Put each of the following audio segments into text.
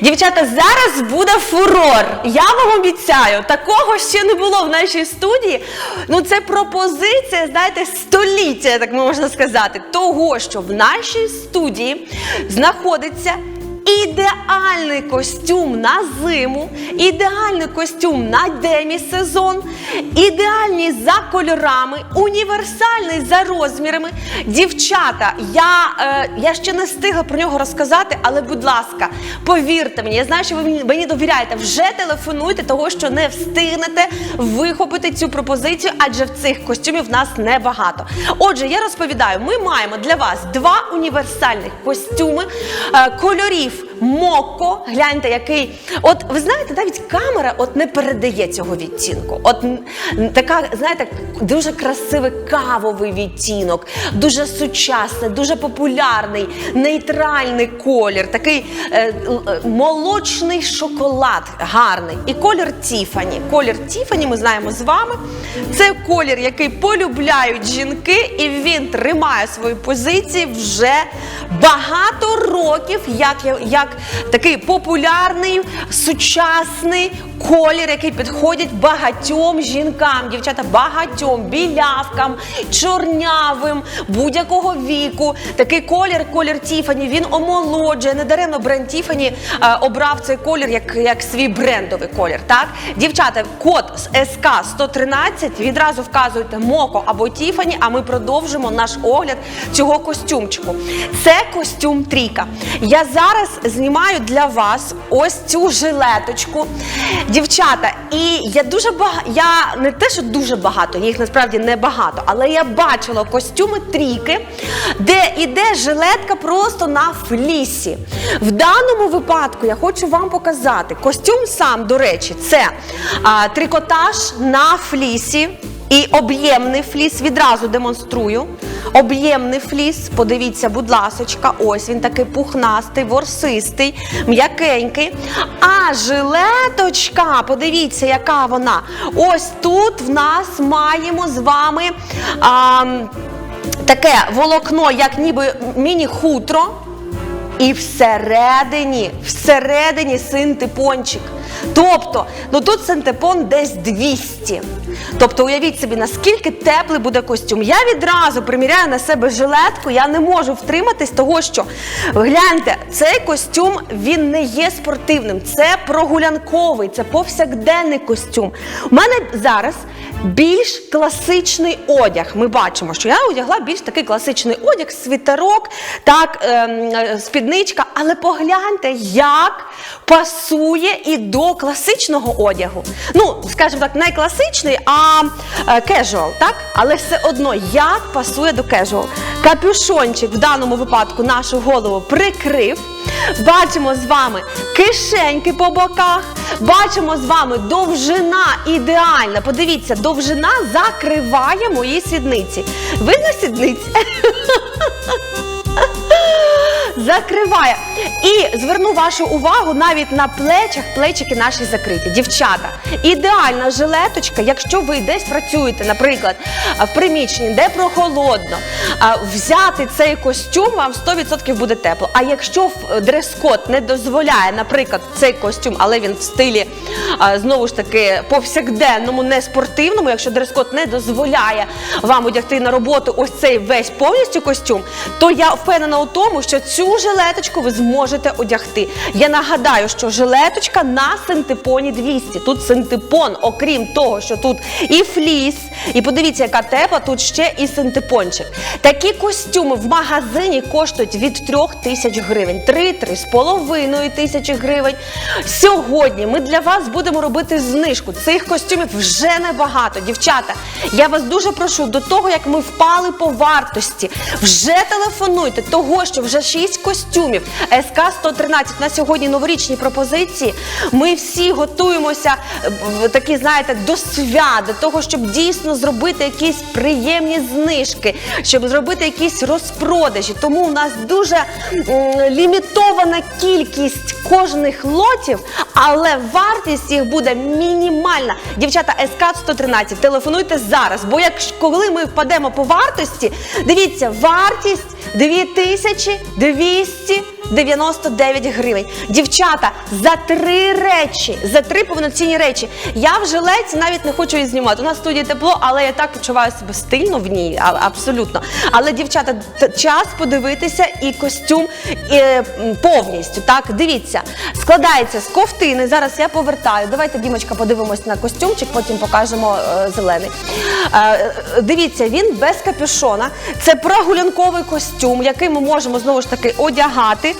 Дівчата, зараз буде фурор. Я вам обіцяю, такого ще не було в нашій студії. Ну, це пропозиція, знаєте, століття, так можна сказати, того, що в нашій студії знаходиться. Ідеальний костюм на зиму, ідеальний костюм на демі-сезон, ідеальний за кольорами, універсальний за розмірами. Дівчата, я, е, я ще не встигла про нього розказати, але будь ласка, повірте мені, я знаю, що ви мені, довіряєте. Вже телефонуйте, того що не встигнете вихопити цю пропозицію, адже в цих костюмів нас небагато. Отже, я розповідаю, ми маємо для вас два універсальних костюми е, кольорів моко. Гляньте, який. От ви знаєте, навіть камера от не передає цього відтінку. От така, знаєте, дуже красивий кавовий відтінок, дуже сучасний, дуже популярний, нейтральний колір, такий е, е, молочний шоколад, гарний. І колір Тіфані. Колір Тіфані, ми знаємо з вами. Це колір, який полюбляють жінки, і він тримає свої позиції вже багато років, як, як такий популярний, сучасний колір, який підходить багатьом жінкам, дівчата, багатьом білявкам, чорнявим, будь-якого віку. Такий колір, колір Тіфані, він омолоджує. Недаремно бренд Тіфані е, обрав цей колір як, як свій брендовий колір. Так, дівчата, код з СК 113 відразу вказуєте Моко або Тіфані, а ми продовжимо наш огляд цього костюмчику. Це костюм трійка. Я зараз знімаю для вас ось цю жилеточку. Дівчата, і я дуже багато, я не те, що дуже багато, їх насправді не багато, але я бачила костюми трійки, де іде жилетка просто на флісі. В даному випадку я хочу вам показати. Костюм сам, до речі, це а, трикотаж на флісі. І об'ємний фліс відразу демонструю. Об'ємний фліс, подивіться, будь ласочка, ось він такий пухнастий, ворсистий, м'якенький. А жилеточка, подивіться, яка вона. Ось тут в нас маємо з вами а, таке волокно, як ніби міні-хутро. І всередині, всередині синтепончик. Тобто, ну тут синтепон десь 200. Тобто, уявіть собі, наскільки теплий буде костюм. Я відразу приміряю на себе жилетку, я не можу втриматись того, що гляньте, цей костюм він не є спортивним, це прогулянковий, це повсякденний костюм. У мене зараз більш класичний одяг. Ми бачимо, що я одягла більш такий класичний одяг, світерок, так, ем, спідничка. Але погляньте, як пасує і до класичного одягу. Ну, скажімо так, не класичний, а кежуал, так? Але все одно як пасує до кежуал. Капюшончик в даному випадку нашу голову прикрив. Бачимо з вами кишеньки по боках. Бачимо з вами довжина ідеальна. Подивіться, довжина закриває мої сідниці. Видно сідниці? Закриває. І зверну вашу увагу навіть на плечах, плечики наші закриті. Дівчата, ідеальна жилеточка, якщо ви десь працюєте, наприклад, в приміщенні, де прохолодно, взяти цей костюм вам 100% буде тепло. А якщо дрес-код не дозволяє, наприклад, цей костюм, але він в стилі знову ж таки повсякденному, не спортивному, якщо дрес-код не дозволяє вам одягти на роботу ось цей весь повністю костюм, то я впевнена у тому, що цю жилеточку ви зможете одягти. Я нагадаю, що жилеточка на синтепоні 200. Тут синтепон, окрім того, що тут і фліс, і подивіться, яка тепла, тут ще і синтепончик. Такі костюми в магазині коштують від 3 тисяч гривень, 3-3,5 тисячі гривень. Сьогодні ми для вас будемо робити знижку. Цих костюмів вже небагато. Дівчата, я вас дуже прошу до того, як ми впали по вартості, вже телефонуйте того, що вже 6 костюмів СК 113 на сьогодні новорічні пропозиції. Ми всі готуємося е, такі, знаєте, до свят, до того, щоб дійсно зробити якісь приємні знижки, щоб зробити якісь розпродажі. Тому у нас дуже лімітована кількість кожних лотів, але вартість їх буде мінімальна. Дівчата, СК 113, телефонуйте зараз, бо як коли ми впадемо по вартості, дивіться, вартість 2200 99 гривень. Дівчата, за три речі, за три повноцінні речі. Я в жилеці навіть не хочу її знімати. У нас в студії тепло, але я так почуваю себе стильно в ній, абсолютно. Але, дівчата, час подивитися і костюм е, м, повністю. Так, дивіться, складається з ковтини. Зараз я повертаю. Давайте, Дімочка, подивимось на костюмчик, потім покажемо е, зелений. Е, е, дивіться, він без капюшона. Це прогулянковий костюм, який ми можемо знову ж таки одягати.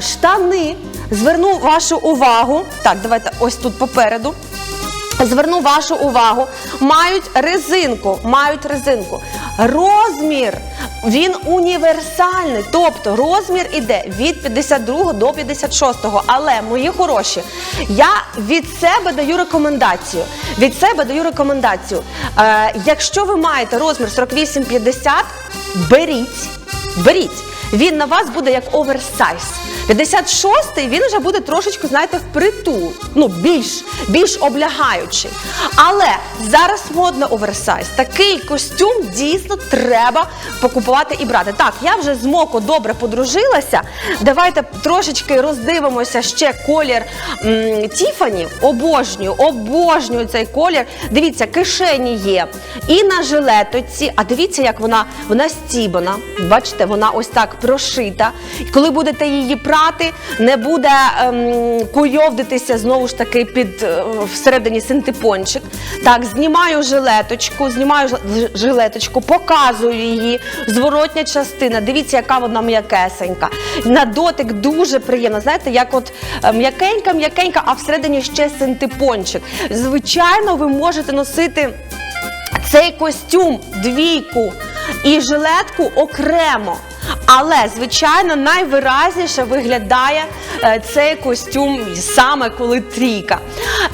Штани. Зверну вашу увагу. Так, давайте ось тут попереду. Зверну вашу увагу, мають резинку, мають резинку. Розмір він універсальний, тобто розмір іде від 52 до 56. Але, мої хороші, я від себе даю рекомендацію. Від себе даю рекомендацію. Е, якщо ви маєте розмір 48-50, беріть, беріть. Він на вас буде як оверсайз. 56-й він вже буде трошечки, знаєте, впритул, ну більш, більш облягаючий. Але зараз модно оверсайз. Такий костюм дійсно треба покупувати і брати. Так, я вже з Моко добре подружилася. Давайте трошечки роздивимося ще колір Тіфані. Обожнюю, обожнюю цей колір. Дивіться, кишені є. І на жилетоці. А дивіться, як вона, вона стібана. Бачите, вона ось так прошита. Коли будете її прати, не буде ем, куйовдитися знову ж таки під е, всередині синтепончик. Так, знімаю жилеточку, знімаю жилеточку, показую її. Зворотня частина. Дивіться, яка вона м'якесенька. На дотик дуже приємно. Знаєте, як от е, м'якенька, м'якенька, а всередині ще синтепончик. Звичайно, ви можете носити. Цей костюм двійку і жилетку окремо. Але, звичайно, найвиразніше виглядає е, цей костюм саме коли трійка.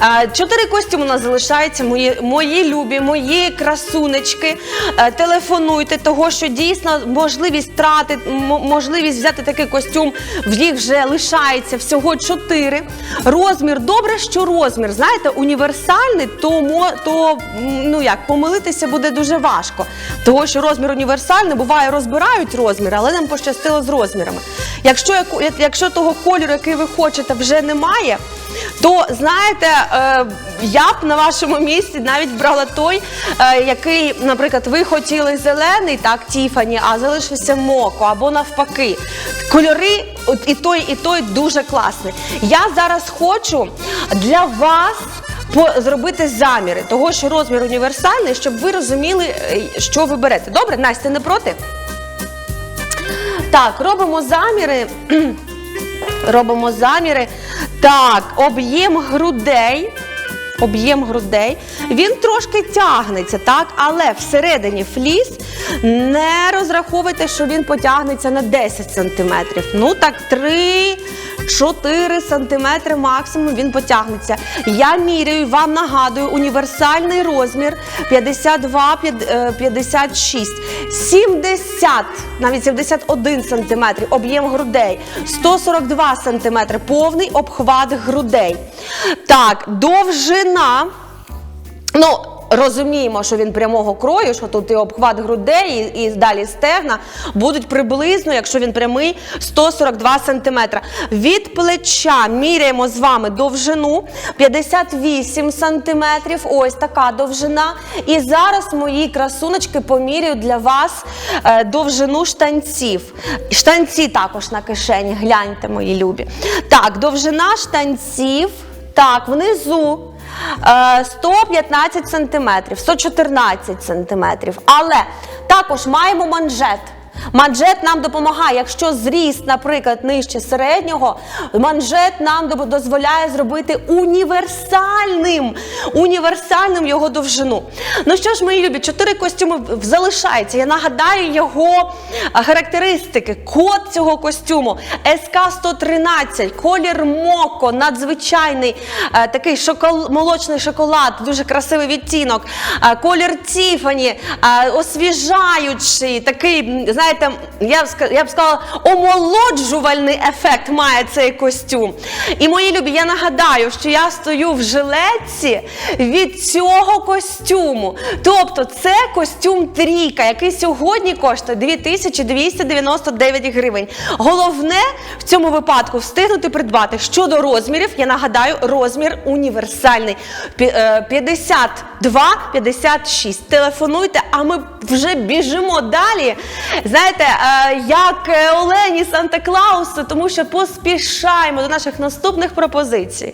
Е, чотири костюми у нас залишаються, мої, мої любі, мої красунечки. Е, телефонуйте, того що дійсно можливість трати, можливість взяти такий костюм, в їх вже лишається всього чотири. Розмір, добре, що розмір, знаєте, універсальний, то, то ну як, помилитися буде дуже важко. Того, що розмір універсальний, буває, розбирають розмір, але нам пощастило з розмірами. Якщо, якщо того кольору, який ви хочете, вже немає, то знаєте, е, я б на вашому місці навіть брала той, е, який, наприклад, ви хотіли зелений, так, Тіфані, а залишився моко або навпаки. Кольори і той, і той дуже класний. Я зараз хочу для вас. Зробити заміри того, що розмір універсальний, щоб ви розуміли, е, що ви берете. Добре, Настя, не проти? Так, робимо заміри. Робимо заміри. Так, об'єм грудей. Об'єм грудей. Він трошки тягнеться, так? Але всередині фліс не розраховуйте, що він потягнеться на 10 см. Ну так, 3-4 сантиметри максимум він потягнеться. Я міряю, вам нагадую, універсальний розмір 52-56. 70, навіть 71 сантиметрів об'єм грудей, 142 сантиметри повний обхват грудей. Так, довжина. Ну, розуміємо, що він прямого крою, що тут і обхват грудей, і, і далі стегна будуть приблизно, якщо він прямий, 142 см. Від плеча міряємо з вами довжину 58 см. Ось така довжина. І зараз мої красуночки поміряють для вас е, довжину штанців. Штанці також на кишені. Гляньте, мої любі. Так, довжина штанців. Так, внизу. Е, 115 сантиметрів, 114 сантиметрів. Але також маємо манжет. Манжет нам допомагає, якщо зріст, наприклад, нижче середнього, манжет нам дозволяє зробити універсальним, універсальним його довжину. Ну що ж, мої любі, чотири костюми залишаються. Я нагадаю його характеристики. Код цього костюму СК-113, колір Моко, надзвичайний такий шокол... молочний шоколад, дуже красивий відтінок. Колір Тіфані, освіжаючий, такий, знаєте, я б я б сказала, омолоджувальний ефект має цей костюм. І мої любі, я нагадаю, що я стою в жилетці від цього костюму. Тобто це костюм трійка, який сьогодні коштує 2299 гривень. Головне в цьому випадку встигнути придбати щодо розмірів. Я нагадаю, розмір універсальний Пі- е, 52-56. Телефонуйте, а ми вже біжимо далі. Знаєте, е, як е, Олені Санта Клаусу, тому що поспішаємо до наших наступних пропозицій.